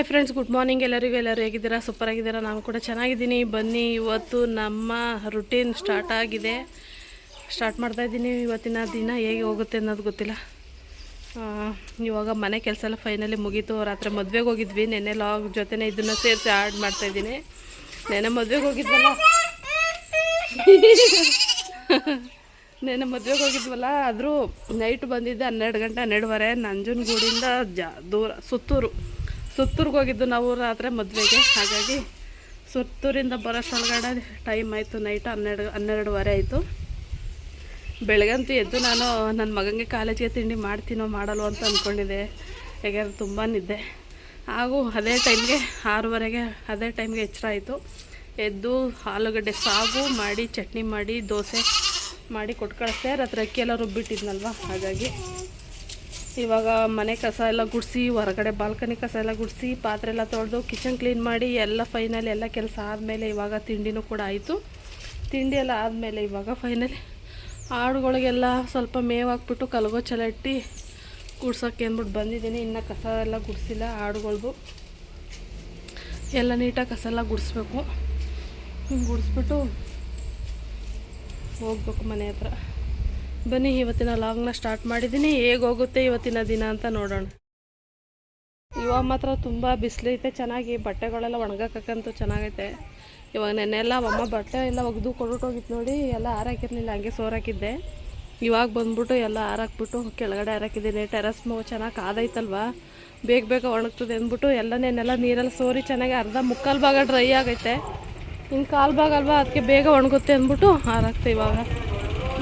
Hi friends good morning ಎಲ್ಲರಿಗೂ ಎಲ್ಲರೂ ಹೇಗಿದ್ದೀರಾ? ಸೂಪರ್ ಆಗಿದ್ದೀರಾ? ನಾನು ಕೂಡ ಚೆನ್ನಾಗಿದ್ದೀನಿ. ಬನ್ನಿ, ಇವತ್ತು ನಮ್ಮ ರುಟೀನ್ ಸ್ಟಾರ್ಟ್ ಆಗಿದೆ. ಸ್ಟಾರ್ಟ್ ಮಾಡ್ತಾ ಇದ್ದೀನಿ. ಇವತ್ತಿನ ದಿನ ಹೇಗೆ ಹೋಗುತ್ತೆ ಅನ್ನೋದು ಗೊತ್ತಿಲ್ಲ. ಇವಾಗ ಮನೆ ಕೆಲಸ ಎಲ್ಲ ಫೈನಲಿ ಮುಗೀತು. ರಾತ್ರಿ ಮದುವೆಗೆ ಹೋಗಿದ್ವಿ. ನೆನ್ನೆ ಲಾಗ್ ಜೊತೆನೇ ಇದನ್ನು ಸೇರಿಸಿ ಆಡ್ ಮಾಡ್ತಾಯಿದ್ದೀನಿ ನೆನ್ನೆ ಮದುವೆಗೆ ಹೋಗಿದ್ವಲ್ಲ? ನೆನ್ನೆ ಮದುವೆಗೆ ಹೋಗಿದ್ವಲ್ಲ? ಆದರೂ ನೈಟ್ ಬಂದಿದ್ದೆ ಹನ್ನೆರಡು ಗಂಟೆ ಹನ್ನೆರಡುವರೆ. ನಂಜನಗೂಡಿಂದ ಜಾ, ದೂರ, ಸುತ್ತೂರು. ಸುತ್ತೂರ್ಗೆ ಹೋಗಿದ್ದು ನಾವು ರಾತ್ರಿ ಮದುವೆಗೆ. ಹಾಗಾಗಿ ಸುತ್ತೂರಿಂದ ಬರೋ ಸಲಗಡೆ ಟೈಮ್ ಆಯಿತು ನೈಟ್ ಹನ್ನೆರಡು, ಹನ್ನೆರಡುವರೆ ಆಯಿತು. ಬೆಳಗಂತೂ ಎದ್ದು ನಾನು ನನ್ನ ಮಗನಿಗೆ ಕಾಲೇಜಿಗೆ ತಿಂಡಿ ಮಾಡ್ತೀನೋ ಮಾಡಲ್ವೋ ಅಂತ ಅಂದ್ಕೊಂಡಿದ್ದೆ ಯಾಕೆಂದ್ರೆ ತುಂಬ ನಿದ್ದೆ. ಹಾಗೂ ಅದೇ ಟೈಮ್ಗೆ ಆರೂವರೆಗೆ, ಅದೇ ಟೈಮ್ಗೆ ಎಚ್ಚರ ಆಯಿತು. ಎದ್ದು ಆಲೂಗಡ್ಡೆ ಸಾಗು ಮಾಡಿ, ಚಟ್ನಿ ಮಾಡಿ, ದೋಸೆ ಮಾಡಿ ಕೊಟ್ಟು ಕಳಿಸ್ದೆ ಅಕ್ಕಿ ಎಲ್ಲ ರುಬ್ಬಿಟ್ಟಿದ್ನಲ್ವ ಹಾಗಾಗಿ ಇವಾಗ ಮನೆ ಕಸ ಎಲ್ಲ ಗುಡಿಸಿ, ಹೊರಗಡೆ ಬಾಲ್ಕನಿ ಕಸ ಎಲ್ಲ ಗುಡಿಸಿ, ಪಾತ್ರೆ ಎಲ್ಲ ತೊಳೆದು ಕಿಚನ್ ಕ್ಲೀನ್ ಮಾಡಿ ಎಲ್ಲ ಫೈನಲ್ ಎಲ್ಲ ಕೆಲಸ ಆದಮೇಲೆ ಇವಾಗ ತಿಂಡಿನೂ ಕೂಡ ಆಯಿತು. ತಿಂಡಿ ಎಲ್ಲ ಆದಮೇಲೆ ಇವಾಗ ಫೈನಲಿ ಆಡುಗಳಿಗೆಲ್ಲ ಸ್ವಲ್ಪ ಮೇವು ಹಾಕಿಬಿಟ್ಟು ಕಲ್ಗೋಚಲ ಇಟ್ಟು ಗುಡ್ಸೋಕ್ಕೆ ಅಂದ್ಬಿಟ್ಟು ಬಂದಿದ್ದೀನಿ. ಇನ್ನು ಕಸ ಎಲ್ಲ ಗುಡಿಸಿಲ್ಲ ಆಡುಗಳ್ದು ಎಲ್ಲ ನೀಟಾಗಿ ಕಸ ಎಲ್ಲ ಗುಡಿಸ್ಬೇಕು. ಗುಡಿಸ್ಬಿಟ್ಟು ಹೋಗ್ಬೇಕು ಮನೆ ಹತ್ರ. ಬನ್ನಿ, ಇವತ್ತಿನ ಲಾಂಗ್ನ ಸ್ಟಾರ್ಟ್ ಮಾಡಿದ್ದೀನಿ. ಹೇಗೆ ಹೋಗುತ್ತೆ ಇವತ್ತಿನ ದಿನ ಅಂತ ನೋಡೋಣ. ಇವಾಗ ಮಾತ್ರ ತುಂಬ ಬಿಸಿಲೈತೆ ಚೆನ್ನಾಗಿ ಬಟ್ಟೆಗಳೆಲ್ಲ ಒಣಗಾಕಂತೂ ಚೆನ್ನಾಗೈತೆ. ಇವಾಗ ನೆನ್ನೆಲ್ಲ ಅಮ್ಮ ಬಟ್ಟೆ ಎಲ್ಲ ಒಗೆದು ಕೊಟ್ಬಿಟ್ಟೋಗಿತ್ತು ನೋಡಿ, ಎಲ್ಲ ಹಾರಾಕಿರಲಿಲ್ಲ, ಹಂಗೆ ಸೋರಾಕಿದ್ದೆ. ಇವಾಗ ಬಂದ್ಬಿಟ್ಟು ಎಲ್ಲ ಹಾರಾಕ್ಬಿಟ್ಟು ಕೆಳಗಡೆ ಹಾರಾಕಿದ್ದೀನಿ. ಟೆರಸ್ ಮೂ ಚೆನ್ನಾಗಿ ಕಾದೈತಲ್ವಾ? ಬೇಗ ಬೇಗ ಒಣಗ್ತದೆ ಅಂದ್ಬಿಟ್ಟು ಎಲ್ಲ ನೆನ್ನೆಲ್ಲ ನೀರಲ್ಲಿ ಸೋರಿ ಚೆನ್ನಾಗಿ ಅರ್ಧ ಮುಕ್ಕಾಲು ಭಾಗ ಡ್ರೈ ಆಗೈತೆ. ಹಿಂಗೆ ಕಾಲು ಭಾಗ ಅಲ್ವಾ, ಅದಕ್ಕೆ ಬೇಗ ಒಣಗುತ್ತೆ ಅಂದ್ಬಿಟ್ಟು ಹಾರಾಕ್ತೆ ಇವಾಗ.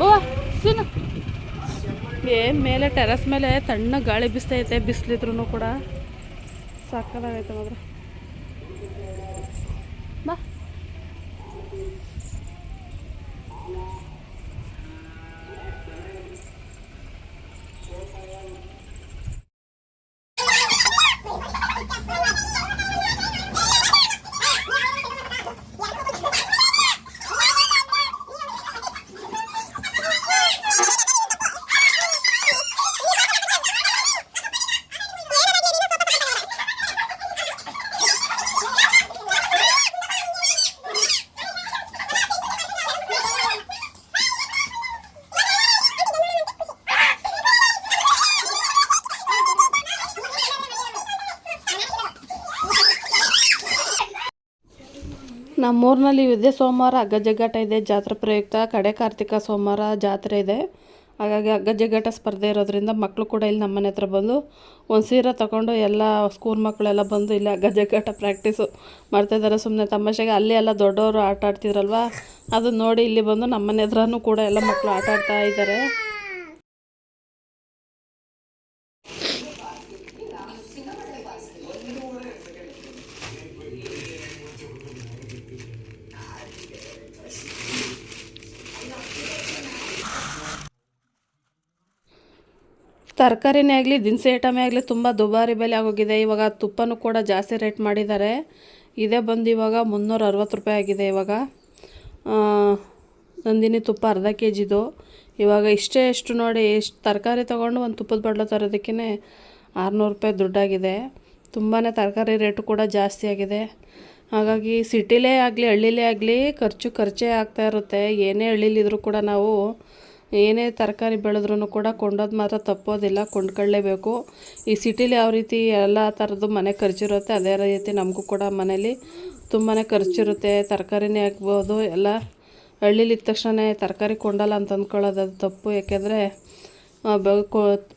ಬೋ. ಸಿನ ಏನು ಮೇಲೆ ಟೆರಸ್ ಮೇಲೆ ತಣ್ಣ ಗಾಳಿ ಬಿಸ್ತೈತೆ ಬಿಸಿಲಿದ್ರು ಕೂಡ. ಸಾಕಾಗೈತೆ ಮಾತ್ರ. ನಮ್ಮೂರಿನಲ್ಲಿ ಇದೇ ಸೋಮವಾರ ಹಗ್ಗ ಜಗ್ಗಾಟ ಇದೆ. ಜಾತ್ರೆ ಪ್ರಯುಕ್ತ ಕಡೆ ಕಾರ್ತಿಕ ಸೋಮವಾರ ಜಾತ್ರೆ ಇದೆ. ಹಾಗಾಗಿ ಹಗ್ಗ ಜಗ್ಗಾಟ ಸ್ಪರ್ಧೆ ಇರೋದ್ರಿಂದ ಮಕ್ಕಳು ಕೂಡ ಇಲ್ಲಿ ನಮ್ಮನೆ ಹತ್ರ ಬಂದು ಒಂದು ಸೀರೆ ತಗೊಂಡು ಎಲ್ಲ ಸ್ಕೂಲ್ ಮಕ್ಕಳೆಲ್ಲ ಬಂದು ಇಲ್ಲಿ ಹಗ್ಗ ಜಗ್ಗಾಟ ಪ್ರಾಕ್ಟೀಸು ಮಾಡ್ತಾಯಿದ್ದಾರೆ ಸುಮ್ಮನೆ ತಮಾಷೆಗೆ ಅಲ್ಲಿ ಎಲ್ಲ ದೊಡ್ಡವರು ಆಟ ಆಡ್ತಿದ್ರಲ್ವ? ಅದನ್ನ ನೋಡಿ ಇಲ್ಲಿ ಬಂದು ನಮ್ಮನೆ ಹತ್ರನೂ ಕೂಡ ಎಲ್ಲ ಮಕ್ಕಳು ಆಟ ಆಡ್ತಾ ಇದ್ದಾರೆ. ತರಕಾರಿನೇ ಆಗಲಿ, ದಿನಸಿ ಐಟಮೇ ಆಗಲಿ ತುಂಬ ದುಬಾರಿ ಬೆಲೆ ಆಗೋಗಿದೆ. ಇವಾಗ ತುಪ್ಪನೂ ಕೂಡ ಜಾಸ್ತಿ ರೇಟ್ ಮಾಡಿದ್ದಾರೆ. ಇದೇ ಬಂದು ಇವಾಗ ಮುನ್ನೂರ ಅರವತ್ತು ರೂಪಾಯಿ ಆಗಿದೆ ಇವಾಗ. ನಂದಿನಿ ತುಪ್ಪ ಅರ್ಧ ಕೆ ಜಿದು ಇವಾಗ ಇಷ್ಟೇ ಎಷ್ಟು ನೋಡಿ ಎಷ್ಟು ತರಕಾರಿ ತೊಗೊಂಡು ಒಂದು ತುಪ್ಪದ ಬಡ್ಲ ತರೋದಕ್ಕೇ ಆರುನೂರು ರೂಪಾಯಿ ದುಡ್ಡಾಗಿದೆ. ತುಂಬಾ ತರಕಾರಿ ರೇಟು ಕೂಡ ಜಾಸ್ತಿ ಆಗಿದೆ. ಹಾಗಾಗಿ ಸಿಟಿಲೇ ಆಗಲಿ, ಹಳ್ಳಿಲೇ ಆಗಲಿ ಖರ್ಚು ಖರ್ಚೇ ಆಗ್ತಾ ಇರುತ್ತೆ. ಏನೇ ಹಳ್ಳಿಲಿದ್ರೂ ಕೂಡ ನಾವು ಏನೇ ತರಕಾರಿ ಬೆಳೆದ್ರೂ ಕೂಡ ಕೊಂಡೋದು ಮಾತ್ರ ತಪ್ಪೋದಿಲ್ಲ, ಕೊಂಡ್ಕೊಳ್ಳೇಬೇಕು. ಈ ಸಿಟೀಲಿ ಯಾವ ರೀತಿ ಎಲ್ಲ ಥರದ್ದು ಮನೆ ಖರ್ಚಿರುತ್ತೆ, ಅದೇ ರೀತಿ ನಮಗೂ ಕೂಡ ಮನೇಲಿ ತುಂಬಾ ಖರ್ಚಿರುತ್ತೆ. ತರಕಾರಿನೇ ಆಗ್ಬೋದು, ಎಲ್ಲ ಹಳ್ಳಿಲಿ ಇದ್ದ ತಕ್ಷಣ ತರಕಾರಿ ಕೊಂಡಲ್ಲ ಅಂತ ಅಂದ್ಕೊಳ್ಳೋದು ಅದು ತಪ್ಪು. ಯಾಕೆಂದರೆ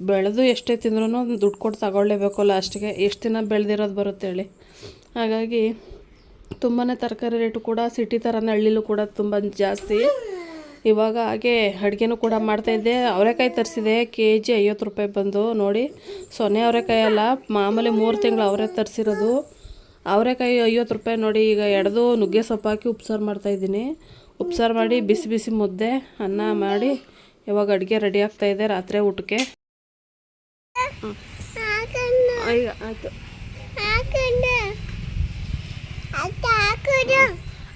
ಬೆಳೆದು ಎಷ್ಟೇ ತಿಂದ್ರೂ ದುಡ್ಡು ಕೊಟ್ಟು ತಗೊಳ್ಳೇಬೇಕು ಲಾಸ್ಟಿಗೆ. ಎಷ್ಟು ದಿನ ಬೆಳೆದಿರೋದು ಬರುತ್ತೆ ಹೇಳಿ. ಹಾಗಾಗಿ ತುಂಬಾ ತರಕಾರಿ ರೇಟು ಕೂಡ ಸಿಟಿ ಥರನೇ ಹಳ್ಳಿಲೂ ಕೂಡ ತುಂಬ ಜಾಸ್ತಿ. ಇವಾಗ ಹಾಗೆ ಅಡುಗೆನೂ ಕೂಡ ಮಾಡ್ತಾಯಿದ್ದೆ ಅವರೆಕಾಯಿ ತರಿಸಿದೆ. ಕೆ ಜಿ ಐವತ್ತು ರೂಪಾಯಿ ಬಂದು ನೋಡಿ. ಸೊನ್ನೆ ಅವರೆಕಾಯಿ ಅಲ್ಲ ಮಾಮೂಲಿ ಮೂರು ತಿಂಗಳು ಅವರೇ ತರಿಸಿರೋದು. ಅವರೆಕಾಯಿ ಐವತ್ತು ರೂಪಾಯಿ ನೋಡಿ ಈಗ ಎಡೆದು ನುಗ್ಗೆ ಸೊಪ್ಪು ಹಾಕಿ ಉಪ್ಸಾರು ಮಾಡ್ತಾಯಿದ್ದೀನಿ ಉಪ್ಸಾರು ಮಾಡಿ ಬಿಸಿ ಬಿಸಿ ಮುದ್ದೆ ಅನ್ನ ಮಾಡಿ. ಇವಾಗ ಅಡುಗೆ ರೆಡಿ ಆಗ್ತಾಯಿದೆ ರಾತ್ರಿ ಊಟಕ್ಕೆ. ಆಯಿತು.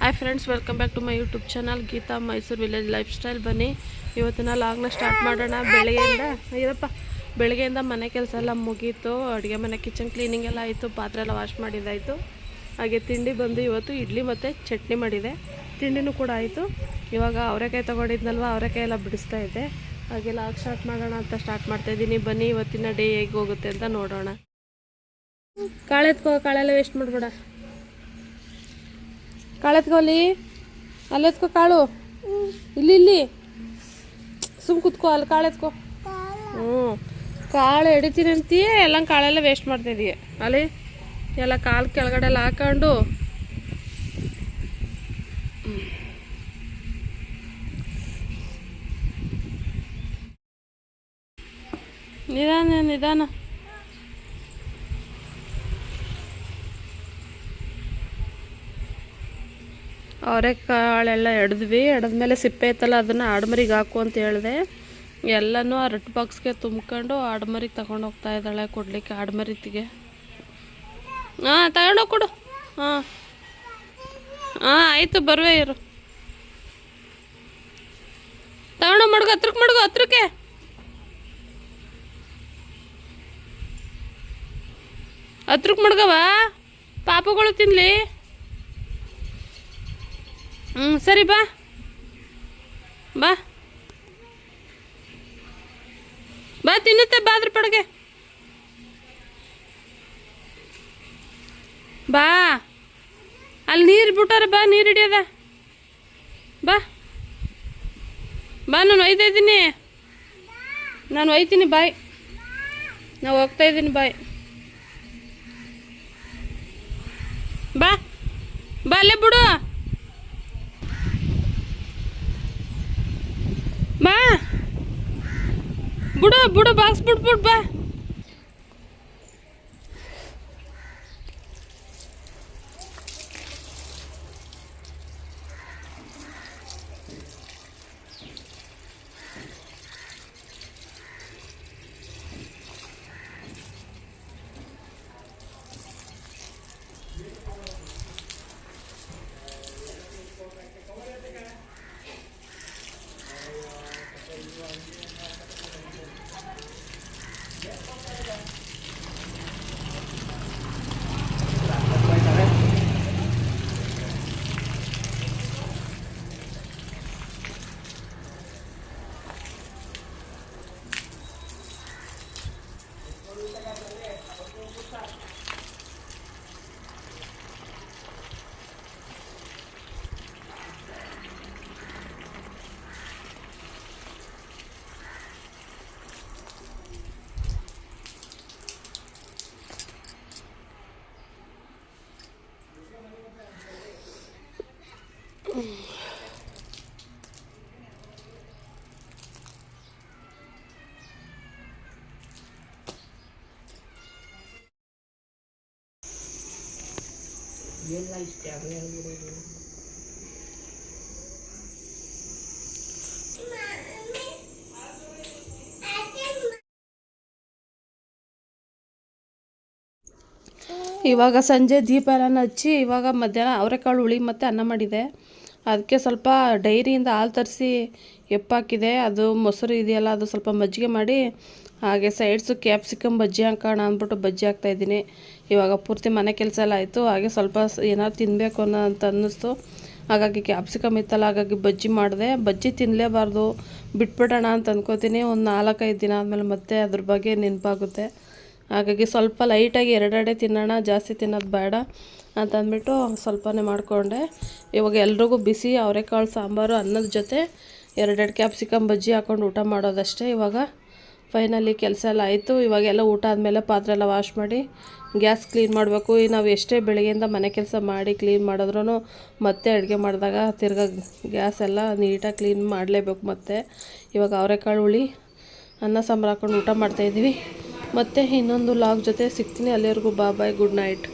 Hi friends welcome back to my YouTube channel Geeta Mysuru village lifestyle ಬನ್ನಿ, ಇವತ್ತಿನ ಲಾಗ್ನ ಸ್ಟಾರ್ಟ್ ಮಾಡೋಣ. ಬೆಳಗ್ಗೆಯಿಂದ ಇರಪ್ಪ ಬೆಳಗ್ಗೆಯಿಂದ ಮನೆ ಕೆಲಸ ಎಲ್ಲ ಮುಗೀತು. ಅಡುಗೆ ಮನೆ ಕಿಚನ್ ಕ್ಲೀನಿಂಗ್ ಎಲ್ಲ ಆಯಿತು, ಪಾತ್ರೆ ಎಲ್ಲ ವಾಶ್ ಮಾಡಿದ್ದಾಯಿತು. ಹಾಗೆ ತಿಂಡಿ ಬಂದು ಇವತ್ತು ಇಡ್ಲಿ ಮತ್ತು ಚಟ್ನಿ ಮಾಡಿದೆ. ತಿಂಡಿನೂ ಕೂಡ ಆಯಿತು. ಇವಾಗ ಅವರೆಕಾಯಿ ತೊಗೊಂಡಿದ್ನಲ್ವ, ಅವರೆಕಾಯಿ ಎಲ್ಲ ಬಿಡಿಸ್ತಾ ಇದ್ದೆ. ಹಾಗೆಲ್ಲ ಆಗಿ ಸ್ಟಾರ್ಟ್ ಮಾಡೋಣ ಅಂತ ಸ್ಟಾರ್ಟ್ ಮಾಡ್ತಾ ಇದ್ದೀನಿ. ಬನ್ನಿ, ಇವತ್ತಿನ ಡೇ ಹೇಗೆ ಹೋಗುತ್ತೆ ಅಂತ ನೋಡೋಣ. ಕಾಳೆತ್ಕೋ, ಕಾಳೆಲ್ಲ ವೇಸ್ಟ್ ಮಾಡಬೇಡ. ಕಾಳೆತ್ಕೋ ಅಲ್ಲಿ ಅಲ್ಲೆತ್ಕೋ ಕಾಳು. ಇಲ್ಲಿ ಇಲ್ಲಿ. ಸುಮ್ ಕುತ್ಕೋ, ಅಲ್ಲಿ ಕಾಳು ಎತ್ಕೋ ಹ್ಞೂ ಕಾಳು ಹಿಡಿತೀನಿ ಅಂತೀಯ ಎಲ್ಲ ಕಾಳೆಲ್ಲ ವೇಸ್ಟ್ ಮಾಡ್ತಿದೀಯ ಅಲ್ಲಿ, ಎಲ್ಲ ಕಾಲು ಕೆಳಗಡೆ ಎಲ್ಲ ಹಾಕೊಂಡು ನಿಧಾನ ನಿಧಾನ. ಅವರೆಕಾಳೆಲ್ಲ ಎಡ್ದ್ವಿ. ಎಡ್ದ್ಮೇಲೆ ಸಿಪ್ಪೆ ಐತಲ್ಲ, ಅದನ್ನು ಆಡ್ಮರಿಗೆ ಹಾಕು ಅಂತ ಹೇಳಿದೆ. ಎಲ್ಲನೂ ಆ ರಟ್ ಬಾಕ್ಸ್ಗೆ ತುಂಬ್ಕೊಂಡು ಆಡ್ಮರಿಗೆ ತಗೊಂಡು ಹೋಗ್ತಾ ಇದ್ದಾಳೆ ಕೊಡ್ಲಿಕ್ಕೆ, ಆಡ್ಮರಿತಿಗೆ. ಹಾಂ ತಗೊಂಡೋಗಿ ಕೊಡು. ಹಾಂ. ಹಾಂ, ಆಯಿತು, ಬರುವೆ ಇರು. ತಗೊಂಡು ಮಡ್ಗು ಹತ್ರಕ್ಕೆ ಮಡ್ಗು, ಹತ್ರಕ್ಕೆ. ಹತ್ರಕ್ಕೆ ಮಡ್ಗವಾ? ಪಾಪಗಳು ತಿನ್ಲಿ. ಹ್ಞೂ ಸರಿ ಬಾ. ಬಾ. ಬಾ, ತಿನ್ನುತ್ತೆ ಬಾ ಅದ್ರ ಪಡಗೆ. ಬಾ. ಅಲ್ಲಿ ನೀರು ಬಿಟ್ಟಾರ ಬಾ, ನೀರು ಹಿಡಿಯದ. ಬಾ. ಬಾ, ನಾನು ಒಯ್ತಾ ಇದ್ದೀನಿ ನಾನು ಒಯ್ತೀನಿ, ಬಾಯ್. ನಾವು ಹೋಗ್ತಾ ಇದ್ದೀನಿ ಬಾಯ್. ಬಾ. ಬಾ, ಅಲ್ಲೇ ಬಿಡು ಬಾ ಬಿಡು ಬಿಡು ಬಾಕ್ಸ್ ಬಿಟ್ಬಿಟ್ಟು ಬಾ ಇವಾಗ ಸಂಜೆ ದೀಪ ಎಲ್ಲ ಹಚ್ಚಿ ಇವಾಗ ಮಧ್ಯಾಹ್ನ ಅವರೆಕಾಳು ಹುಳಿ ಮತ್ತೆ ಅನ್ನ ಮಾಡಿದೆ. ಅದಕ್ಕೆ ಸ್ವಲ್ಪ ಡೈರಿಯಿಂದ ಹಾಲು ತರಿಸಿ ಎಪ್ಪಾಕಿದೆ. ಅದು ಮೊಸರು ಇದೆಯಲ್ಲ, ಅದು ಸ್ವಲ್ಪ ಮಜ್ಜಿಗೆ ಮಾಡಿ, ಹಾಗೆ ಸೈಡ್ಸು ಕ್ಯಾಪ್ಸಿಕಮ್ ಬಜ್ಜಿ ಹಾಕೋಣ ಅಂದ್ಬಿಟ್ಟು ಬಜ್ಜಿ ಹಾಕ್ತಾಯಿದ್ದೀನಿ ಇವಾಗ ಪೂರ್ತಿ ಮನೆ ಕೆಲಸ ಎಲ್ಲ ಆಯಿತು, ಹಾಗೆ ಸ್ವಲ್ಪ ಏನಾದ್ರು ತಿನ್ನಬೇಕು ಅನ್ನೋ ಅಂತ ಅನ್ನಿಸ್ತು. ಹಾಗಾಗಿ ಕ್ಯಾಪ್ಸಿಕಮ್ ಇತ್ತಲ್ಲ, ಹಾಗಾಗಿ ಬಜ್ಜಿ ಮಾಡಿದೆ. ಬಜ್ಜಿ ತಿನ್ನಲೇಬಾರ್ದು ಬಿಟ್ಬಿಡೋಣ ಅಂತ ಅಂದ್ಕೋತೀನಿ ಒಂದು ನಾಲ್ಕೈದು ದಿನ ಆದಮೇಲೆ ಮತ್ತೆ ಅದ್ರ ಬಗ್ಗೆ ನೆನಪಾಗುತ್ತೆ. ಹಾಗಾಗಿ ಸ್ವಲ್ಪ ಲೈಟಾಗಿ ಎರಡೆರಡೆ ತಿನ್ನೋಣ, ಜಾಸ್ತಿ ತಿನ್ನೋದು ಬೇಡ ಅಂತಂದ್ಬಿಟ್ಟು ಸ್ವಲ್ಪನೇ ಮಾಡಿಕೊಂಡೆ. ಇವಾಗ ಎಲ್ರಿಗೂ ಬಿಸಿ ಅವರೆಕಾಳು, ಸಾಂಬಾರು, ಅನ್ನದ ಜೊತೆ ಎರಡೆರಡು ಕ್ಯಾಪ್ಸಿಕಮ್ ಬಜ್ಜಿ ಹಾಕ್ಕೊಂಡು ಊಟ ಮಾಡೋದಷ್ಟೇ ಇವಾಗ. ಫೈನಲಿ ಕೆಲಸ ಎಲ್ಲ ಆಯಿತು. ಇವಾಗೆಲ್ಲ ಊಟ ಆದಮೇಲೆ ಪಾತ್ರೆ ಎಲ್ಲ ವಾಶ್ ಮಾಡಿ ಗ್ಯಾಸ್ ಕ್ಲೀನ್ ಮಾಡಬೇಕು. ನಾವು ಎಷ್ಟೇ ಬೆಳಗ್ಗೆಯಿಂದ ಮನೆ ಕೆಲಸ ಮಾಡಿ ಕ್ಲೀನ್ ಮಾಡಿದ್ರೂ ಮತ್ತೆ ಅಡುಗೆ ಮಾಡಿದಾಗ ತಿರ್ಗಾ ಗ್ಯಾಸ್ ಎಲ್ಲ ನೀಟಾಗಿ ಕ್ಲೀನ್ ಮಾಡಲೇಬೇಕು ಮತ್ತೆ. ಇವಾಗ ಅವರೆಕಾಳು ಹುಳಿ, ಅನ್ನ, ಸಾಂಬಾರು ಹಾಕ್ಕೊಂಡು ಊಟ ಮಾಡ್ತಾಯಿದ್ದೀವಿ ಮತ್ತು ಇನ್ನೊಂದು ಲಾಗ್ ಜೊತೆ ಸಿಗ್ತೀನಿ. ಅಲ್ಲಿವರೆಗೂ ಬಾ ಬಾಯ್ ಗುಡ್ ನೈಟ್.